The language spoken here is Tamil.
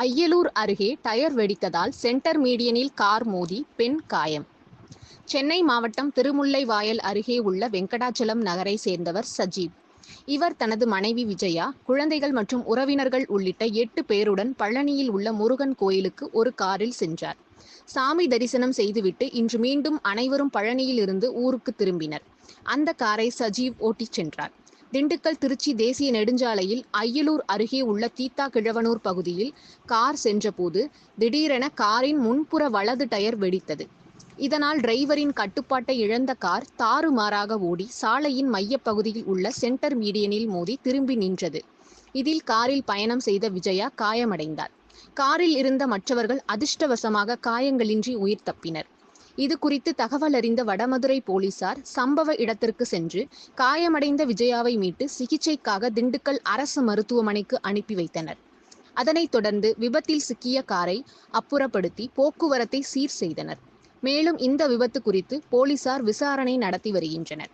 அய்யலூர் அருகே டயர் வெடித்ததால் சென்டர் மீடியனில் கார் மோதி பெண் காயம். சென்னை மாவட்டம் திருமுல்லைவாயல் அருகே உள்ள வெங்கடாச்சலம் நகரை சேர்ந்தவர் சஜீவ் இவர் தனது மனைவி விஜயா குழந்தைகள் மற்றும் உறவினர்கள் உள்ளிட்ட எட்டு பேருடன் பழனியில் உள்ள முருகன் கோயிலுக்கு ஒரு காரில் சென்றார். சாமி தரிசனம் செய்துவிட்டு இன்று மீண்டும் அனைவரும் பழனியில் இருந்து ஊருக்கு திரும்பினர். அந்த காரை சஜீவ் ஓட்டிச் சென்றார். திண்டுக்கல் திருச்சி தேசிய நெடுஞ்சாலையில் அய்யலூர் அருகே உள்ள தீத்தா கிழவனூர் பகுதியில் கார் சென்றபோது திடீரென காரின் முன்புற வலது டயர் வெடித்தது. இதனால் டிரைவரின் கட்டுப்பாட்டை இழந்த கார் தாறுமாறாக ஓடி சாலையின் மையப்பகுதியில் உள்ள சென்டர் மீடியனில் மோதி திரும்பி நின்றது. இதில் காரில் பயணம் செய்த விஜயா காயமடைந்தார். காரில் இருந்த மற்றவர்கள் அதிர்ஷ்டவசமாக காயங்களின்றி உயிர் தப்பினர். இது குறித்து தகவல் அறிந்த வடமதுரை போலீசார் சம்பவ இடத்திற்கு சென்று காயமடைந்த விஜயாவை மீட்டு சிகிச்சைக்காக திண்டுக்கல் அரசு மருத்துவமனைக்கு அனுப்பி வைத்தனர். அதனைத் தொடர்ந்து விபத்தில் சிக்கிய காரை அப்புறப்படுத்தி போக்குவரத்தை சீர் செய்தனர். மேலும் இந்த விபத்து குறித்து போலீசார் விசாரணை நடத்தி வருகின்றனர்.